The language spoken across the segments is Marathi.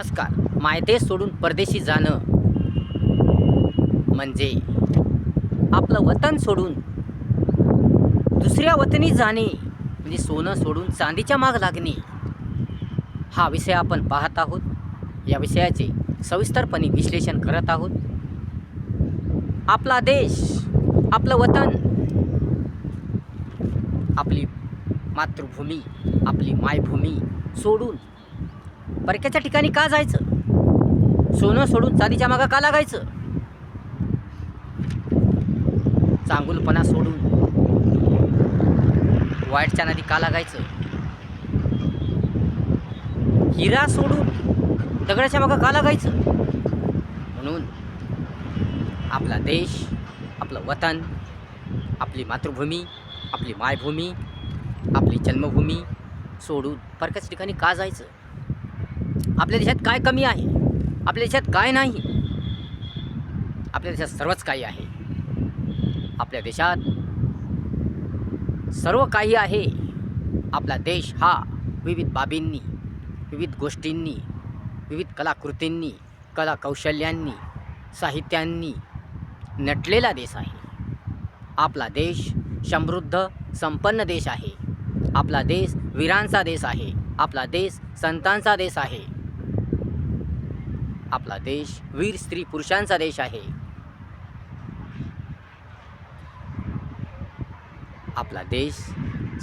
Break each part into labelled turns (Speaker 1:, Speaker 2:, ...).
Speaker 1: नमस्कार. मायदेश सोडून परदेशी जाणं म्हणजे आपलं वतन सोडून दुसऱ्या वतनी जाणे म्हणजे सोनं सोडून चांदीच्या माग लागणे हा विषय आपण पाहत आहोत. या विषयाचे सविस्तरपणे विश्लेषण करत आहोत. आपला देश आपलं वतन आपली मातृभूमी आपली मायभूमी सोडून परक्याच्या ठिकाणी का जायचं? सोनं सोडून चांदीच्या मागं का लागायचं? चांगुलपणा सोडून वाईटच्या नदी का लागायचं? हिरा सोडून दगडाच्या मागं का लागायचं? म्हणून आपला देश आपलं वतन आपली मातृभूमी आपली मायभूमी आपली जन्मभूमी सोडून परक्याच ठिकाणी का जायचं? आपल्या देशात काय कमी आहे? आपल्या देशात काय नाही? आपल्या देशात सर्वच काही आहे. आपल्या देशात सर्व काही आहे. आपला देश हा विविध बाबींनी विविध गोष्टींनी विविध कलाकृतींनी कलाकौशल्यांनी साहित्यांनी नटलेला देश आहे. आपला देश समृद्ध संपन्न देश आहे. आपला देश वीरांचा देश आहे. आपला देश संतांचा देश आहे. आपला देश वीर स्त्री पुरुषांचा देश आहे. आपला देश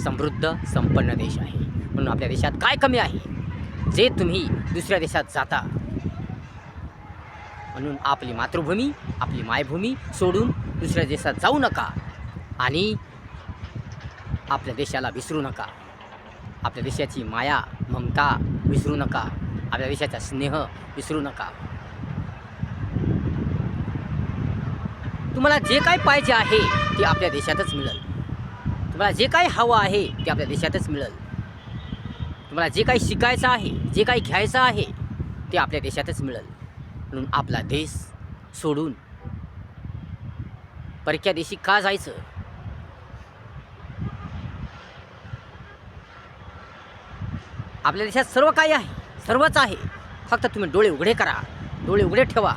Speaker 1: समृद्ध संपन्न देश आहे. म्हणून आपल्या देशात काय कमी आहे? जे तुम्ही दुसऱ्या देशात जाता. म्हणून आपली मातृभूमी आपली मायभूमी सोडून दुसऱ्या देशात जाऊ नका. आणि आपल्या देशाला विसरू नका. आपल्या देशाची माया ममता विसरू नका. आपल्या देशाचा स्नेह विसरू नका. तुम्हाला जे काय पाहिजे आहे ते आपल्या देशातच मिळेल. तुम्हाला जे काय हवं आहे ते आपल्या देशातच मिळेल. तुम्हाला जे काही शिकायचं आहे जे काही घ्यायचं आहे ते आपल्या देशातच मिळेल. म्हणून आपला देश सोडून परक्या देशी का जायचं? आपल्या देशात सर्व काही आहे. सर्वच आहे. फक्त तुम्ही डोळे उघडे करा. डोळे उघडे ठेवा.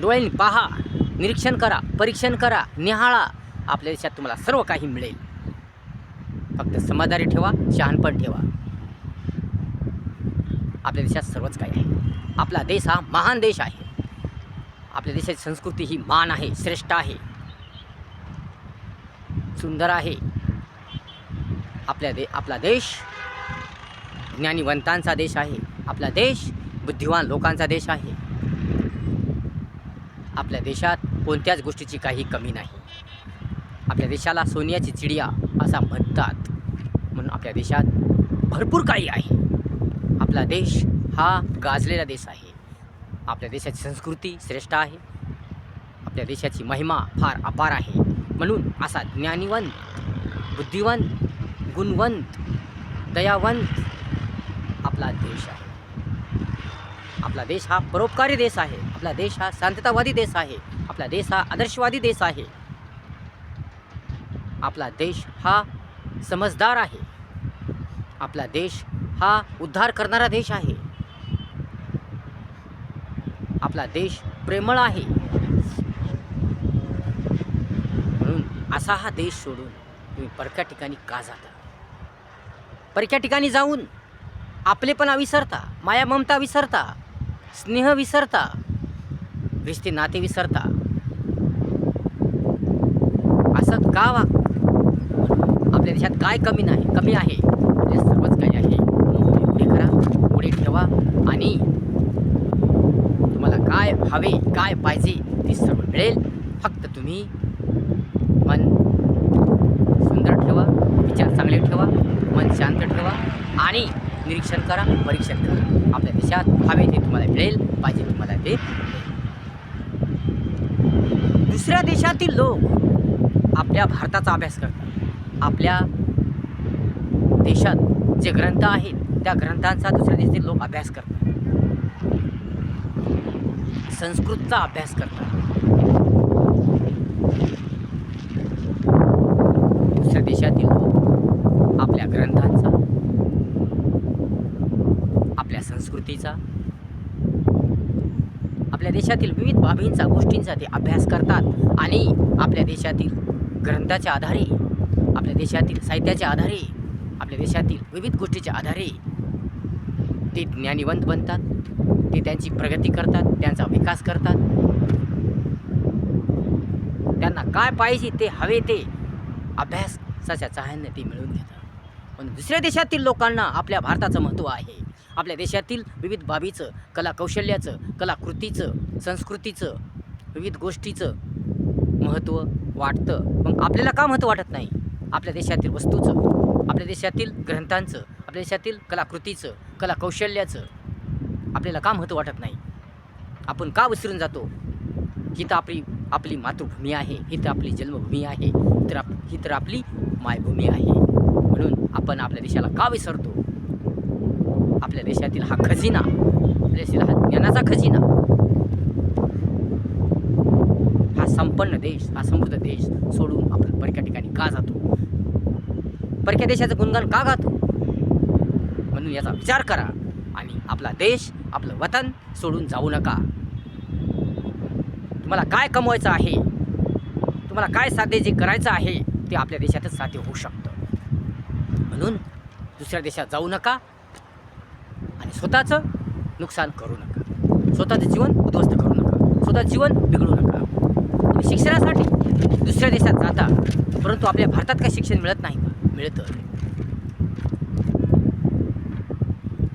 Speaker 1: डोळ्यांनी पहा. निरीक्षण करा. परीक्षण करा. निहाळा. आपल्या देशात तुम्हाला सर्व काही मिळेल. फक्त समाधानी ठेवा. शहाणपण ठेवा. आपल्या देशात सर्वच काही आहे. आपला देश हा महान देश आहे. आपल्या देशाची संस्कृती ही मान आहे. श्रेष्ठ आहे. सुंदर आहे. आपल्या दे आपला देश ज्ञानीवंतांचा देश आहे. आपला देश बुद्धिवान लोकांचा देश आहे. आपल्या देशात कोणत्याच गोष्टीची काही कमी नाही. आपल्या देशाला सोन्याची चिडिया असा म्हणतात. म्हणून आपल्या देशात भरपूर काही आहे. आपला देश हा गाजलेला देश आहे. आपल्या देशाची संस्कृती श्रेष्ठ आहे. आपल्या देशाची महिमा फार अपार आहे. म्हणून असा ज्ञानीवंत बुद्धिवंत गुणवंत दयावंत आपला देश आहे. आपला देश हा परोपकारी देश आहे. आपला देश हा शांततावादी देश आहे. आपला देश हा आदर्शवादी देश आहे. आपला देश हा समजदार आहे. आपला देश हा उद्धार करणारा देश आहे. आपला देश प्रेमळ आहे. म्हणून असा हा देश सोडून तुम्ही परक्या ठिकाणी का जाता? परक्या ठिकाणी जाऊन आपलेपणा विसरता माया ममता विसरता स्नेह विसरता रिश्ते नाते विसरता. असं का वाग आपल्या देशात काय कमी नाही कमी आहे? सर्वच काही आहे. पुढे करा पुढे ठेवा आणि तुम्हाला काय हवे काय पाहिजे ते सर्व मिळेल. फक्त तुम्ही मन सुंदर ठेवा विचार चांगले ठेवा मन शांत ठेवा आणि निरीक्षण करा परीक्षण करा. आपल्या देशात हवे ते तुम्हाला मिळेल पाहिजे तुम्हाला ते. मिळेल दुसऱ्या देशातील लोक आपल्या भारताचा अभ्यास करतात. आपल्या देशात जे ग्रंथ आहेत त्या ग्रंथांचा दुसऱ्या देशातील लोक अभ्यास करतात. संस्कृतचा अभ्यास करतात. दुसऱ्या देशातील लोक आपल्या ग्रंथांचा आपल्या संस्कृतीचा. आपल्या देशातील विविध बाबींचा गोष्टींचा ते अभ्यास करतात आणि आपल्या देशातील ग्रंथाच्या आधारे आपल्या देशातील साहित्याच्या आधारे आपल्या देशातील विविध गोष्टीच्या आधारे ते ज्ञानिवंत बनतात. ते त्यांची प्रगती करतात त्यांचा विकास करतात. त्यांना काय पाहिजे ते हवे ते अभ्यासाच्या सहाय्याने ते मिळवून घेतात. पण दुसऱ्या देशातील लोकांना आपल्या भारताचं महत्त्व आहे. आपल्या देशातील विविध बाबीचं कलाकौशल्याचं कलाकृतीचं संस्कृतीचं विविध गोष्टीचं महत्त्व वाटतं. मग आपल्याला का महत्त्व वाटत नाही? आपल्या देशातील वस्तूचं आपल्या देशातील ग्रंथांचं आपल्या देशातील कलाकृतीचं कलाकौशल्याचं आपल्याला का महत्त्व वाटत नाही? आपण का विसरून जातो? ही तर आपली आपली मातृभूमी आहे. ही तर आपली जन्मभूमी आहे. ही तर आप ही तर आपली मायभूमी आहे. म्हणून आपण आपल्या देशाला का विसरतो? आपल्या देशातील हा खजिना आपल्या देशातील हा ज्ञानाचा खजिना. हा संपन्न देश हा समृद्ध देश सोडून आपण परक्या ठिकाणी का जातो? परक्या देशाचं गुणगान का गातो? म्हणून याचा विचार करा आणि आपला देश आपलं वतन सोडून जाऊ नका. तुम्हाला काय कमवायचं आहे? तुम्हाला काय साध्य जे करायचं आहे ते आपल्या देशातच साध्य होऊ शकतं. म्हणून दुसऱ्या देशात जाऊ नका स्वतःचं नुकसान करू नका. स्वतःचं जीवन उद्ध्वस्त करू नका. स्वतः जीवन बिघडू नका. तुम्ही शिक्षणासाठी दुसऱ्या देशात जाता परंतु आपल्या भारतात काय शिक्षण मिळत नाही का? मिळतं.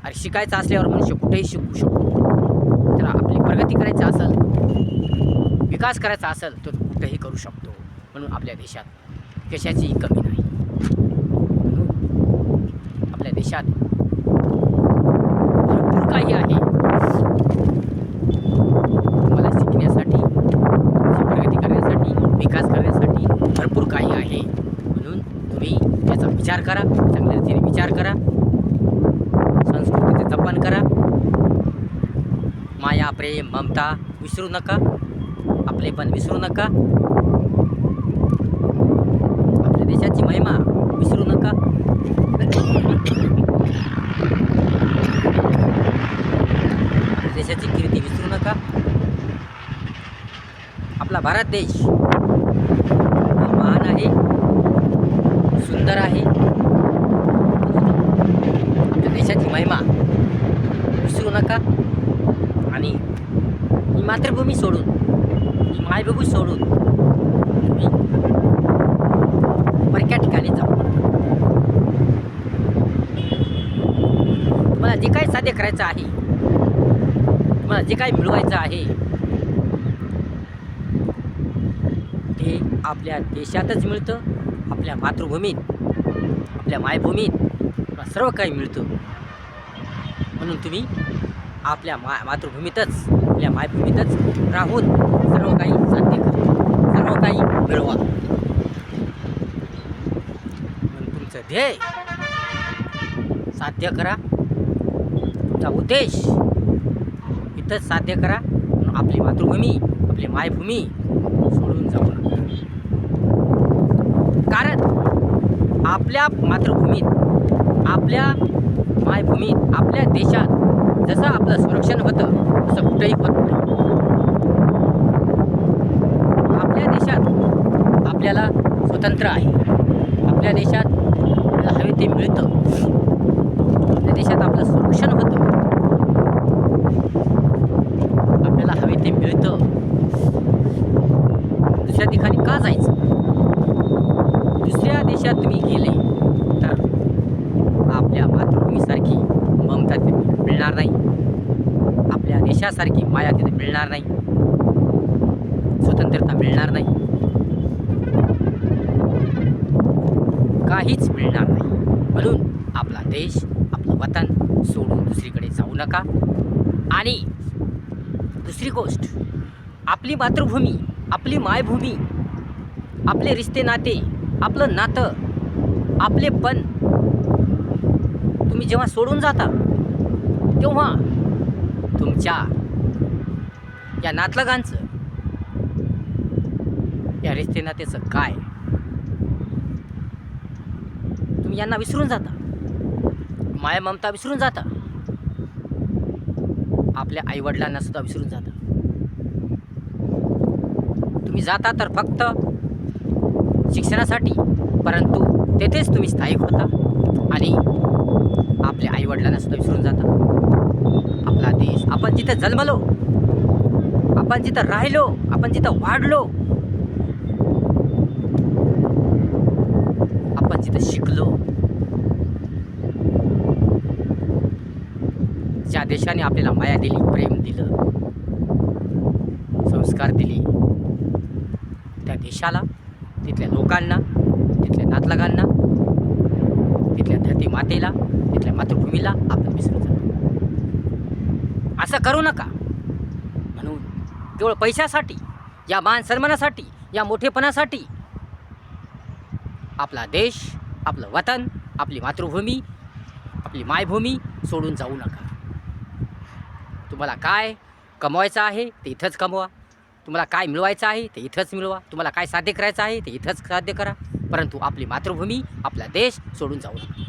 Speaker 1: अरे शिकायचं असल्यावर मनुष्य कुठेही शिकू शकतो. त्याला आपली प्रगती करायची असेल विकास करायचा असेल तर कुठेही करू शकतो. म्हणून आपल्या देशात कशाचीही कमी नाही. म्हणून आपल्या देशात काही आहे. तुम्हाला शिकण्यासाठी प्रगती करण्यासाठी विकास करण्यासाठी भरपूर काही आहे. म्हणून तुम्ही त्याचा विचार करा चांगल्या रीतीने विचार करा. संस्कृतीचे जपन करा. माया प्रेम ममता विसरू नका. आपले पण विसरू नका. आपल्या देशाची महिमा विसरू नका आपल्या देशाची कीर्ती विसरू नका आपला भारत देश. हा महान आहे. सुंदर आहे. देशाची महिमा. विसरू नका. आणि ही मातृभूमी सोडून ही मायभूमी सोडून तुम्ही परक्या ठिकाणी जाऊ तुम्हाला जे काही साध्य करायचं आहे तुम्हाला जे काही मिळवायचं आहे ते आपल्या देशातच मिळतं आपल्या मातृभूमीत आपल्या मायभूमीत सर्व काही मिळतं. म्हणून तुम्ही आपल्या मा मातृभूमीतच आपल्या मायभूमीतच राहून सर्व काही साध्य करा. सर्व काही मिळवा. म्हणून तुमचं ध्येय साध्य करा. तुमचा उद्देश इथंच साध्य करा. आपली मातृभूमी आपली मायभूमी सोडून जाऊ नका कारण आपल्या मातृभूमीत आपल्या मायभूमीत आपल्या देशात जसं आपलं संरक्षण होतं तसं कुठंही होत नाही. आपल्या देशात आपल्याला स्वतंत्र आहे. आपल्या देशात आपल्याला हवे ते मिळतं. आपल्या देशात आपलं संरक्षण होतं. आपल्याला हवे ते मिळतं. दुसऱ्या ठिकाणी का जायचं? दुसऱ्या देशात तुम्ही गेले तर आपल्या मातृभूमीसारखी ममता तिथे मिळणार नाही. आपल्या देशासारखी माया तिथे मिळणार नाही. स्वतंत्रता मिळणार नाही. काहीच मिळणार नाही. म्हणून आपला देश आपलं वतन सोडून दुसरीकडे जाऊ नका. आणि दुसरी गोष्ट आपली मातृभूमी आपली मायभूमी आपले रिश्ते नाते आपलं नातं आपले पण तुम्ही जेव्हा सोडून जाता तेव्हा तुमच्या या नातलगांचं या रिश्ते नात्याचं काय? तुम्ही यांना विसरून जाता. माया ममता विसरून जाता. आपल्या आईवडिलांना सुद्धा विसरून जाता. तुम्ही जाता तर फक्त शिक्षणासाठी. परंतु तेथेच तुम्ही स्थायिक होता आणि आपल्या आईवडिलांना सुद्धा विसरून जाता. आपला देश आपण जिथं जन्मलो आपण जिथं राहिलो आपण जिथं वाढलो आपण जिथं शिकलो ज्या देशाने आपल्याला माया दिली प्रेम दिलं संस्कार दिले त्या देशाला तिथल्या लोकांना तिथल्या नातलगांना तिथल्या धरती मातेला तिथल्या मातृभूमीला आपण विसरून जातो. असं करू नका. म्हणून केवळ पैशासाठी या मान सन्मानासाठी या मोठेपणासाठी आपला देश आपलं वतन आपली मातृभूमी आपली मायभूमी सोडून जाऊ नका. तुम्हाला काय कमवायचं आहे ते इथंच कमवा. तुम्हाला काय मिळवायचं आहे ते इथंच मिळवा. तुम्हाला काय साध्य करायचं आहे ते इथंच साध्य करा. परंतु आपली मातृभूमी आपला देश सोडून जाऊ नका.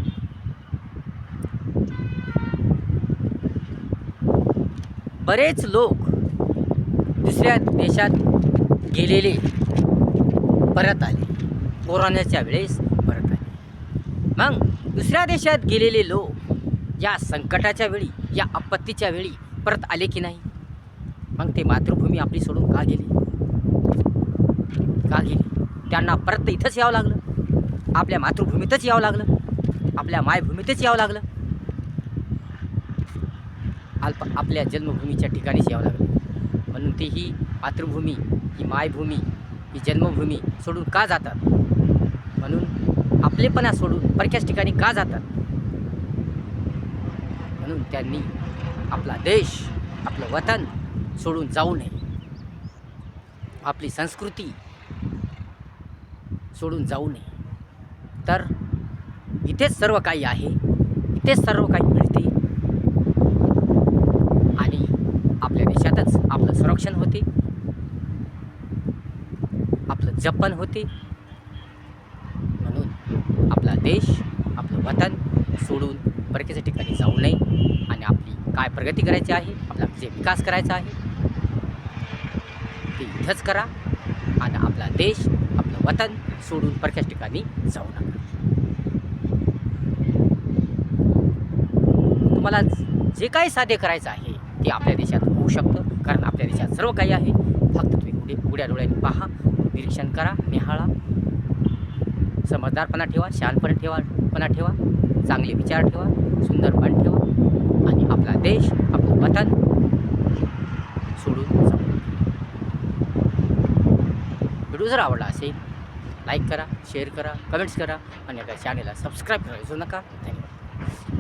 Speaker 1: बरेच लोक दुसऱ्या देशात गेलेले परत आले. कोरोनाच्या वेळेस परत आले. मग दुसऱ्या देशात गेलेले लोक या संकटाच्या वेळी या आपत्तीच्या वेळी परत आले की नाही? मग ते तुम्ही आपली सोडून का गेली? का गेली? त्यांना परत इथंच यावं लागलं. आपल्या मातृभूमीतच यावं लागलं. आपल्या मायभूमीतच यावं लागलं. अल्प आपल्या जन्मभूमीच्या ठिकाणीच यावं लागलं. म्हणून ती ही मातृभूमी ही मायभूमी ही जन्मभूमी सोडून का जातात? म्हणून आपलेपणा सोडून परक्याच ठिकाणी का जातात? म्हणून त्यांनी आपला देश आपलं वतन सोडून जाऊ नये. आपली संस्कृती सोडून जाऊ नये. तर इथेच सर्व काही आहे इथेच सर्व काही मिळते. आणि आपल्या देशातच आपलं संरक्षण होते. आपलं जपन होते. म्हणून आपला देश आपलं वतन सोडून परकीच्या ठिकाणी जाऊ नये. आणि आपली काय प्रगती करायची आहे आपला जे विकास करायचा आहे ते इथंच करा आणि आपला देश आपलं वतन सोडून परक्याच ठिकाणी जाऊ नका. तुम्हाला जे काही साध्य करायचं आहे ते आपल्या देशात होऊ शकतं कारण आपल्या देशात सर्व काही आहे. फक्त तुम्ही उडे उघड्या डोळ्यांनी पहा निरीक्षण करा निहाळा. समजदारपणा ठेवा शानपणा ठेवापणा ठेवा चांगले विचार ठेवा सुंदरपण ठेवा. आणि आपला देश आपलं वतन सोडून जाऊ व्हिडिओ जर आवडला असेल लाईक करा शेअर करा कमेंट्स करा आणि आपल्या चॅनलला सबस्क्राईब करायचं विसरू नका. धन्यवाद.